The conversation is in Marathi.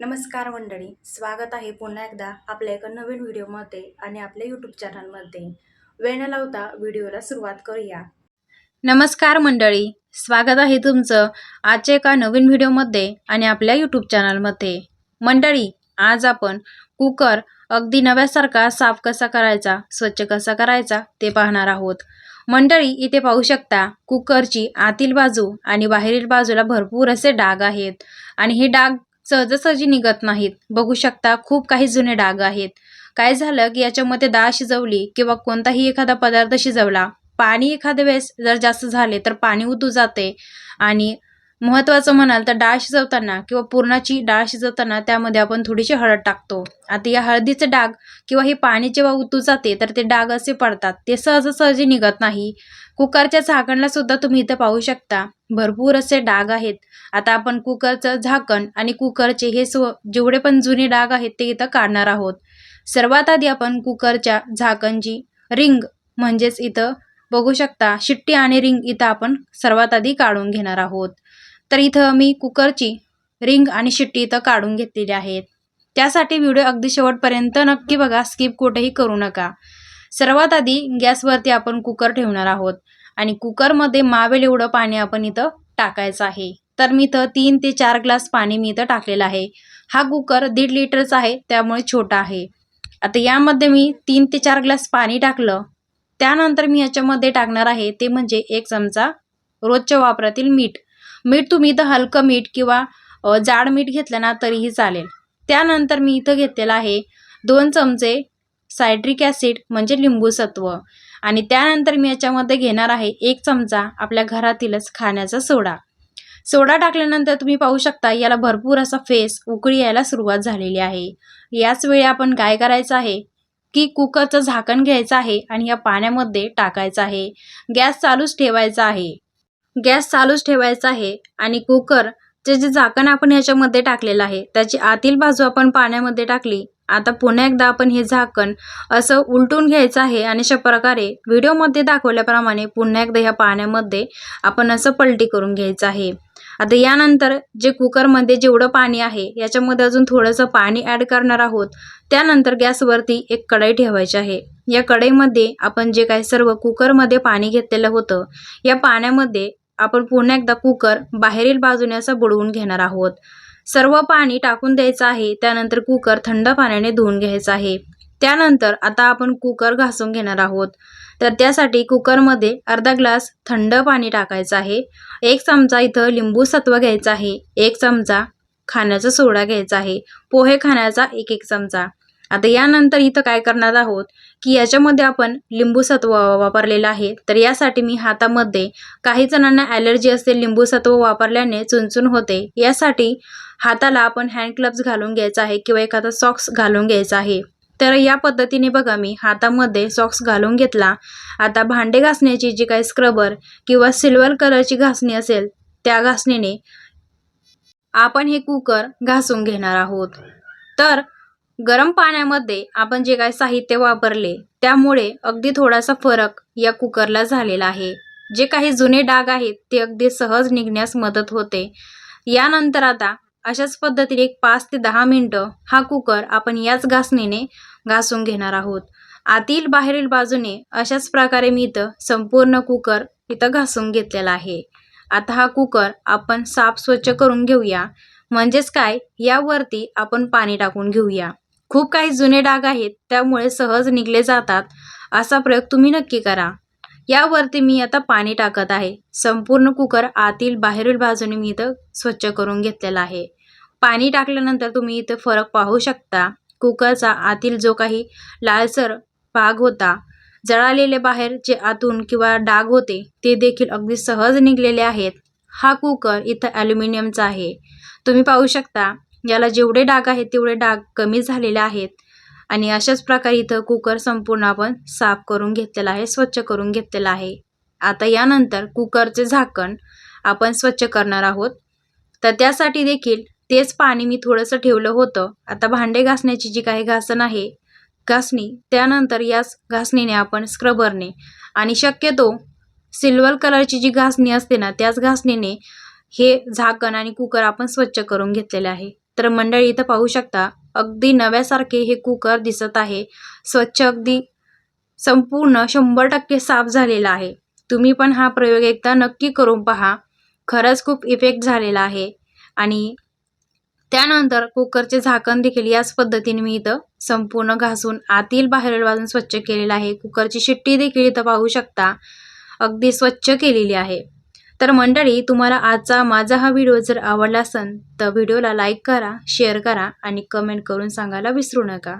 नमस्कार मंडळी स्वागत आहे पुन्हा एकदा आपल्या एका नवीन व्हिडिओमध्ये आणि आपल्या यूट्यूब चॅनलमध्ये वेळ न लावता व्हिडिओला सुरुवात करूया. नमस्कार मंडळी स्वागत आहे तुमचं आजच्या एका नवीन व्हिडिओमध्ये आणि आपल्या यूट्यूब चॅनलमध्ये मंडळी आज आपण कुकर अगदी नव्यासारखा साफ कसा करायचा स्वच्छ कसा करायचा ते पाहणार आहोत. मंडळी इथे पाहू शकता कुकरची आतील बाजू आणि बाहेरील बाजूला भरपूर असे डाग आहेत. आणि हे डाग सहजासहजी निघत नाहीत. बघू शकता खूप काही जुने डाग आहेत. काय झालं की याच्यामध्ये डाळ शिजवली किंवा कोणताही एखादा पदार्थ शिजवला पाणी एखाद्या वेळेस जर जास्त झाले तर पाणी उतू जाते आणि महत्त्वाचं म्हणाल तर डाळ शिजवताना किंवा पुरणाची डाळ शिजवताना त्यामध्ये आपण थोडीशी हळद टाकतो. आता या हळदीचे डाग किंवा हे पाणी जेव्हा उतू जाते तर ते डाग असे पडतात. ते सहजासहजी निघत नाही. कुकरच्या झाकणला सुद्धा तुम्ही इथं पाहू शकता. भरपूर असे डाग आहेत. आता आपण कुकरचं झाकण आणि कुकरचे हे स्व जेवढे पण जुने डाग आहेत ते इथं काढणार आहोत. सर्वात आधी आपण कुकरच्या झाकणची रिंग म्हणजेच इथं बघू शकता. शिट्टी आणि रिंग इथं आपण सर्वात आधी काढून घेणार आहोत. तर इथं मी कुकरची रिंग आणि शिट्टी इथं काढून घेतलेली आहेत. त्यासाठी व्हिडिओ अगदी शेवटपर्यंत नक्की बघा स्किप कुठेही करू नका. सर्वात आधी गॅसवरती आपण कुकर ठेवणार आहोत आणि कुकरमध्ये मावेल एवढं पाणी आपण इथं टाकायचं आहे. तर मी इथं तीन ते चार ग्लास पाणी मी इथं टाकलेलं आहे. हा कुकर दीड लिटरचा आहे त्यामुळे छोटा आहे. आता यामध्ये मी तीन ते चार ग्लास पाणी टाकलं. त्यानंतर मी याच्यामध्ये टाकणार आहे ते म्हणजे एक चमचा रोजच्या वापरातील मीठ. मीठ तुम्ही इथं हलकं मीठ किंवा जाड मीठ घेतलं ना तरीही चालेल. त्यानंतर मी इथं घेतलेलं आहे दोन चमचे सायट्रिक ॲसिड म्हणजे लिंबू सत्व आणि त्यानंतर मी याच्यामध्ये घेणार आहे एक चमचा आपल्या घरातीलच खाण्याचा सोडा. सोडा टाकल्यानंतर तुम्ही पाहू शकता याला भरपूर असा फेस उकळी यायला सुरुवात झालेली आहे. याच वेळी आपण काय करायचं आहे? की कुकरचं झाकण घ्यायचं आहे आणि या पाण्यामध्ये टाकायचं आहे. गॅस चालूच ठेवायचा आहे. गॅस चालूच ठेवायचा आहे आणि कुकरचे जे झाकण आपण ह्याच्यामध्ये टाकलेलं आहे त्याची आतील बाजू आपण पाण्यामध्ये टाकली आता पुन्हा एकदा आपण हे झाकण असं उलटून घ्यायचं आहे आणि अशा प्रकारे व्हिडिओमध्ये दाखवल्याप्रमाणे पुन्हा एकदा ह्या पाण्यामध्ये आपण असं पलटी करून घ्यायचं आहे. आता यानंतर जे कुकरमध्ये जेवढं पाणी आहे याच्यामध्ये अजून थोडंसं पाणी ॲड करणार आहोत. त्यानंतर गॅसवरती एक कढई ठेवायची आहे. या कढईमध्ये आपण जे काही सर्व कुकरमध्ये पाणी घेतलेलं होतं या पाण्यामध्ये आपण पुन्हा एकदा कुकर बाहेरील बाजूने असं बुडवून घेणार आहोत. सर्व पाणी टाकून द्यायचं आहे त्यानंतर कुकर थंड पाण्याने धुवून घ्यायचं आहे. त्यानंतर आता आपण कुकर घासून घेणार आहोत. तर त्यासाठी कुकरमध्ये अर्धा ग्लास थंड पाणी टाकायचं आहे. एक चमचा इथं लिंबू सत्व घ्यायचं आहे. एक चमचा खाण्याचा सोडा घ्यायचा आहे. पोहे खाण्याचा एक एक चमचा. आता यानंतर इथं काय करणार आहोत? की याच्यामध्ये आपण लिंबू सत्व वापरलेलं आहे. तर यासाठी मी हातामध्ये काही जणांना ॲलर्जी असते लिंबूसत्व वापरल्याने चुनचुन होते. यासाठी हाताला आपण हँड ग्लब्स घालून घ्यायचा आहे किंवा एखादा सॉक्स घालून घ्यायचा आहे. तर या पद्धतीने बघा मी हातामध्ये सॉक्स घालून घेतला. आता भांडे घासण्याची जी काही स्क्रबर किंवा सिल्वर कलरची घासणी असेल त्या घासणीने आपण हे कुकर घासून घेणार आहोत. तर गरम पाण्यामध्ये आपण जे काही साहित्य वापरले त्यामुळे अगदी थोडासा फरक या कुकरला झालेला आहे. जे काही जुने डाग आहेत ते अगदी सहज निघण्यास मदत होते. यानंतर आता अशाच पद्धतीने एक पाच ते दहा मिनटं हा कुकर आपण याच घासणीने घासून घेणार आहोत. आतील बाहेरील बाजूने अशाच प्रकारे मी इथं संपूर्ण कुकर इथं घासून घेतलेला आहे. आता हा कुकर आपण साफ स्वच्छ करून घेऊया. म्हणजेच काय? यावरती आपण पाणी टाकून घेऊया. खूप काही जुने डाग आहेत त्यामुळे सहज निघले जातात असा प्रयोग तुम्ही नक्की करा. यावरती मी आता पाणी टाकत आहे. संपूर्ण कुकर आतील बाहेरील बाजूने मी इथं स्वच्छ करून घेतलेला आहे. पाणी टाकल्यानंतर तुम्ही इथं फरक पाहू शकता. कुकरचा आतील जो काही लालसर भाग होता जळालेले बाहेर जे आतून किंवा डाग होते ते देखील अगदी सहज निघलेले आहेत. हा कुकर इथं ॲल्युमिनियमचा आहे. तुम्ही पाहू शकता याला जेवढे डाग आहेत तेवढे डाग कमी झालेले आहेत. आणि अशाच प्रकारे इथं कुकर संपूर्ण आपण साफ करून घेतलेला आहे स्वच्छ करून घेतलेला आहे. आता यानंतर कुकरचे झाकण आपण स्वच्छ करणार आहोत. तर त्यासाठी देखील तेच पाणी मी थोडंसं ठेवलं होतं. आता भांडे घासण्याची जी काही घासण आहे घासणी त्यानंतर याच घासणीने आपण स्क्रबरने आणि शक्यतो सिल्वर कलरची जी घासणी असते ना त्याच घासणीने हे झाकण आणि कुकर आपण स्वच्छ करून घेतलेले आहे. तर मंडळी इथं पाहू शकता अगदी नव्यासारखे हे कुकर दिसत आहे. स्वच्छ अगदी संपूर्ण शंभर टक्के साफ झालेला आहे. तुम्ही पण हा प्रयोग एकदा नक्की करून पहा. खरंच खूप इफेक्ट झालेला आहे. आणि त्यानंतर कुकरचे झाकण देखील याच पद्धतीने मी इथं संपूर्ण घासून आतील बाहेरील बाजून स्वच्छ केलेलं आहे. कुकरची शिट्टी देखील इथं पाहू शकता. अगदी स्वच्छ केलेली आहे. तर मंडळी तुम्हाला आजचा माझा हा व्हिडिओ जर आवडला असेल तर व्हिडिओला लाईक करा शेअर करा आणि कमेंट करून सांगायला विसरू नका.